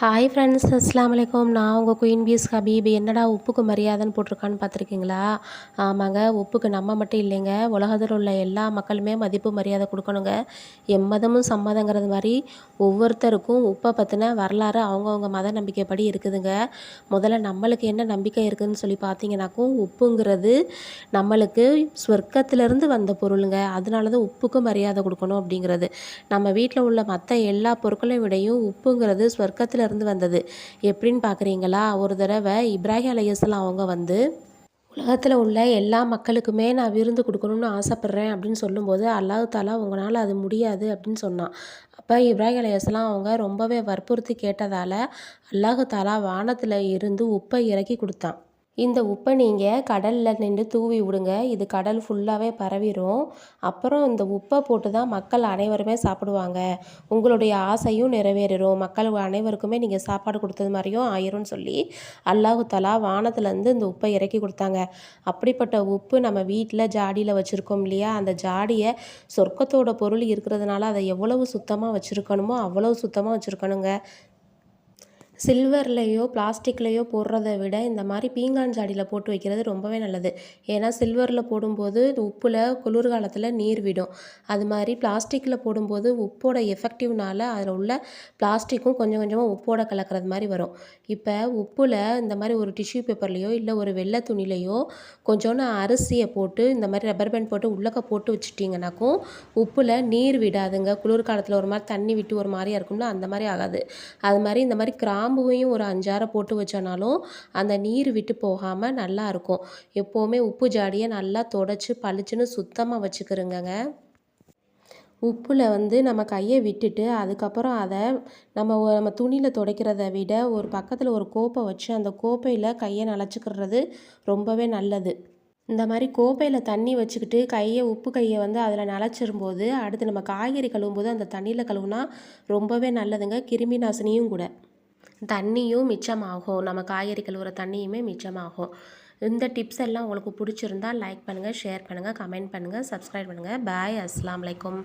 Hi friends அஸ்லாம் வலைக்கம் நான் உங்கள் குயின் பீஸ் ஹபீப் என்னடா உப்புக்கு மரியாதைன்னு போட்டிருக்கான்னு பார்த்துருக்கீங்களா? ஆமாங்க உப்புக்கு நம்ம மட்டும் இல்லைங்க. உலகத்தில் உள்ள எல்லா மக்களுமே மதிப்பு மரியாதை கொடுக்கணுங்க. எம்மதமும் சம்மதங்கிறது மாதிரி ஒவ்வொருத்தருக்கும் உப்பை பற்றின வரலாறு அவங்கவுங்க மத நம்பிக்கைப்படி இருக்குதுங்க. முதல்ல நம்மளுக்கு என்ன நம்பிக்கை இருக்குதுன்னு சொல்லி பார்த்தீங்கன்னாக்கும் உப்புங்கிறது நம்மளுக்கு சொர்க்கத்திலேருந்து வந்த பொருளுங்க. அதனால தான் உப்புக்கு மரியாதை கொடுக்கணும் அப்படிங்கிறது. நம்ம வீட்டில் உள்ள மற்ற எல்லா பொருட்களையும் விடையும் உப்புங்கிறது சொர்க்கத்தில் இருந்து வந்தது. எப்படின்னு பார்க்குறீங்களா? ஒரு தடவை இப்ராஹிம் அலையஸ்லாம் அவங்க வந்து உலகத்தில் உள்ள எல்லா மக்களுக்குமே நான் விருந்து கொடுக்கணும்னு ஆசைப்பட்றேன் அப்படின்னு சொல்லும்போது அல்லாஹ் தாலா உங்களால் அது முடியாது அப்படின்னு சொன்னான். அப்போ இப்ராஹிம் அலையாஸ்லாம் அவங்க ரொம்பவே வற்புறுத்தி கேட்டதால் அல்லாஹு தாலா வானத்தில் இருந்து உப்பை இறக்கி கொடுத்தான். இந்த உப்பை நீங்கள் கடலில் நின்று தூவி விடுங்க. இது கடல் ஃபுல்லாகவே பரவிடும் அப்புறம் இந்த உப்பை போட்டு தான் மக்கள் அனைவருமே சாப்பிடுவாங்க. உங்களுடைய ஆசையும் நிறைவேறிடும் மக்கள் அனைவருக்குமே நீங்கள் சாப்பாடு கொடுத்தது மாதிரியும் ஆயிரும்னு சொல்லி அல்லாஹு தலா வானத்துலேருந்து இந்த உப்பை இறக்கி கொடுத்தாங்க. அப்படிப்பட்ட உப்பு நம்ம வீட்டில் ஜாடியில் வச்சுருக்கோம் இல்லையா? அந்த ஜாடியை சொர்க்கத்தோட பொருள் இருக்கிறதுனால அதை எவ்வளவு சுத்தமாக வச்சுருக்கணுமோ அவ்வளவு சுத்தமாக வச்சுருக்கணுங்க. சில்வர்லேயோ பிளாஸ்டிக்லேயோ போடுறத விட இந்த மாதிரி பீங்கான் ஜாடியில் போட்டு வைக்கிறது ரொம்பவே நல்லது. ஏன்னா சில்வரில் போடும்போது உப்பில் குளிர்காலத்தில் நீர் விடும். அது மாதிரி பிளாஸ்டிக்கில் போடும்போது உப்போட எஃபெக்டிவ்னால அதில் உள்ள பிளாஸ்டிக்கும் கொஞ்சம் கொஞ்சமாக உப்போட கலக்கிறது மாதிரி வரும். இப்போ உப்பில் இந்த மாதிரி ஒரு டிஷ்யூ பேப்பர்லேயோ இல்லை ஒரு வெள்ளை துணிலையோ கொஞ்சோண்டு அரிசியை போட்டு இந்த மாதிரி ரப்பர் பேண்ட் போட்டு உள்ளக்க போட்டு வச்சுட்டிங்கனாக்கும் உப்பில் நீர் விடாதுங்க. குளிர்காலத்தில் ஒரு மாதிரி தண்ணி விட்டு ஒரு மாதிரியா இருக்கும்ல அந்த மாதிரி ஆகாது. அது மாதிரி இந்த மாதிரி கிராம் கிராம்புவையும் ஒரு அஞ்சாறு போட்டு வச்சோனாலும் அந்த நீர் விட்டு போகாமல் நல்லா இருக்கும். எப்போவுமே உப்பு ஜாடியை நல்லா தொடச்சி பளிச்சுன்னு சுத்தமாக வச்சுக்கிறோங்க உப்பில் வந்து நம்ம கையை விட்டுட்டு அதுக்கப்புறம் அதை நம்ம நம்ம துணியில் துடைக்கிறத விட ஒரு பக்கத்தில் ஒரு கோப்பை வச்சு அந்த கோப்பையில் கையை நனைச்சிக்கிறது ரொம்பவே நல்லது. இந்த மாதிரி கோப்பையில் தண்ணி வச்சுக்கிட்டு கையை உப்பு கையை வந்து அதில் நனைச்சிரும்போது அடுத்து நம்ம காய்கறி கழுவும்போது அந்த தண்ணியில் கழுவுனா ரொம்பவே நல்லதுங்க. கிருமி நாசினியும் கூட. தண்ணியும் மிச்சமாகும். நம்ம காய்கறி கழுவுற தண்ணியுமே மிச்சமாகும். இந்த டிப்ஸ் எல்லாம் உங்களுக்கு பிடிச்சிருந்தா லைக் பண்ணுங்கள் ஷேர் பண்ணுங்கள் கமெண்ட் பண்ணுங்கள் சப்ஸ்கிரைப் பண்ணுங்கள் பாய் அஸ்லாம் வலைக்கம்